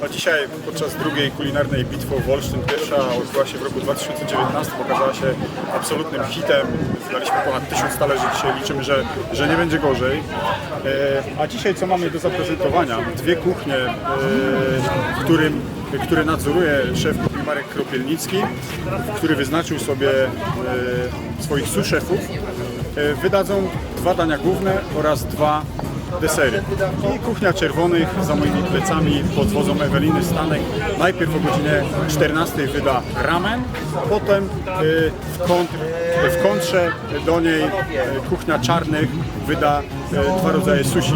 No dzisiaj podczas drugiej kulinarnej bitwy o Wolsztyn, pierwsza odbyła się w roku 2019, okazała się absolutnym hitem. Zdaliśmy ponad 1000 talerzy, dzisiaj liczymy, że, że nie będzie gorzej. E, a dzisiaj co mamy do zaprezentowania? Dwie kuchnie, e, w którym, które nadzoruje szef kuchni Marek Kropielnicki, który wyznaczył sobie e, swoich suszefów. Wydadzą dwa dania główne oraz dwa desery. I kuchnia czerwonych za moimi plecami pod wodzą Eweliny Stanek. Najpierw o godzinie 14 wyda ramen, potem y, w, kontr, w kontrze do niej y, kuchnia czarnych wyda y, dwa rodzaje sushi.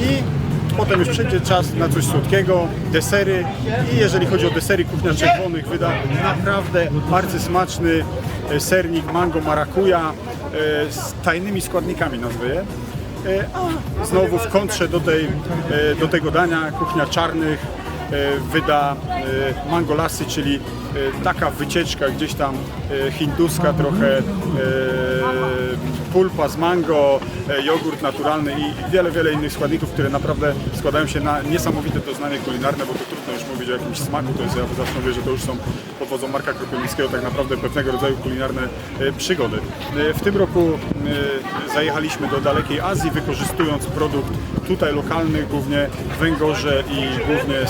I potem już przyjdzie czas na coś słodkiego, desery i jeżeli chodzi o desery, kuchnia czerwonych wyda naprawdę bardzo smaczny sernik mango marakuja z tajnymi składnikami nazwę je. E, A znowu w kontrze do, tej, e, do tego dania kuchnia czarnych wyda e, mango lassi, czyli e, taka wycieczka gdzieś tam e, hinduska trochę, e, pulpa z mango, e, jogurt naturalny i wiele, wiele innych składników, które naprawdę składają się na niesamowite doznanie kulinarne, bo to trudno już mówić o jakimś smaku, to jest, ja zawsze mówię, że to już są pod wodzą Marka Kropielnickiego tak naprawdę pewnego rodzaju kulinarne e, przygody. E, W tym roku e, zajechaliśmy do dalekiej Azji, wykorzystując produkt tutaj lokalny, głównie węgorze i głównie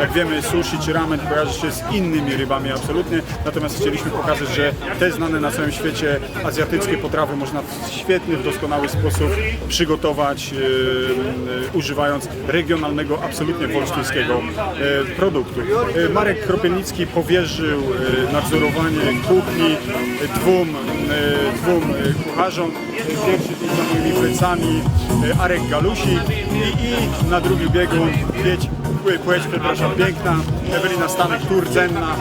Jak wiemy, sushi czy ramen kojarzy się z innymi rybami absolutnie, natomiast chcieliśmy pokazać, że te znane na całym świecie azjatyckie potrawy można w świetny, w doskonały sposób przygotować, e, e, używając regionalnego, absolutnie wolsztyńskiego e, produktu. E, Marek Kropielnicki powierzył nadzorowanie kuchni dwóm, e, dwóm kucharzom. Pierwszy za moimi plecami Arek Galusi i, i na drugim biegu płeć, płeć przepraszam, piękna Ewelina Stanek, rdzenna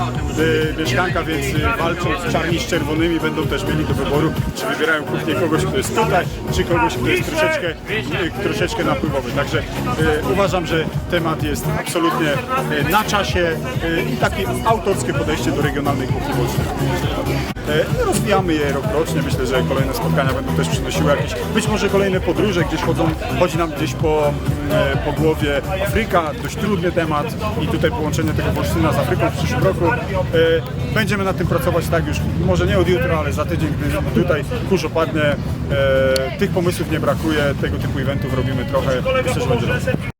e, mieszkanka, więc e, walcząc czarni z czerwonymi będą też mieli do wyboru, czy wybierają kuchnię kogoś, kto jest tutaj, czy kogoś, kto jest troszeczkę, e, troszeczkę napływowy. Także uważam, że temat jest absolutnie na czasie i takie autorskie podejście do regionalnej kuchni polskiej. E, Rozwijamy je rok rocznie. Myślę, że kolejne spotkania będą też przynosiły jakieś, być może kolejne podróże, gdzieś chodzą, chodzi nam gdzieś po, po głowie Afryka, dość trudny temat i tutaj połączenie tego Wolsztyna z Afryką w przyszłym roku. E, Będziemy nad tym pracować tak już, może nie od jutra, ale za tydzień, gdy tutaj kurz opadnie. E, Tych pomysłów nie brakuje, tego typu eventów robimy trochę. Myślę, że będzie dobrze.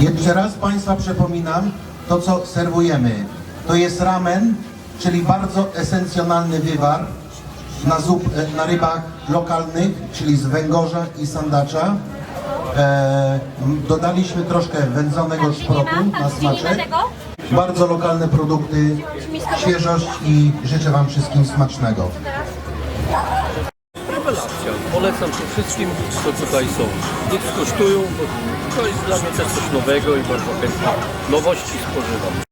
Jeszcze raz Państwa przypominam to, co serwujemy. To jest ramen, czyli bardzo esencjonalny wywar na, zup, e, na rybach lokalnych, czyli z węgorza i sandacza. E, dodaliśmy troszkę wędzonego szprotu na smaczek. Bardzo lokalne produkty, świeżość i życzę Wam wszystkim smacznego. Polecam to wszystkim, co tutaj są. Niech skosztują, bo to jest dla mnie też coś nowego i bardzo chętnie nowości spożywam.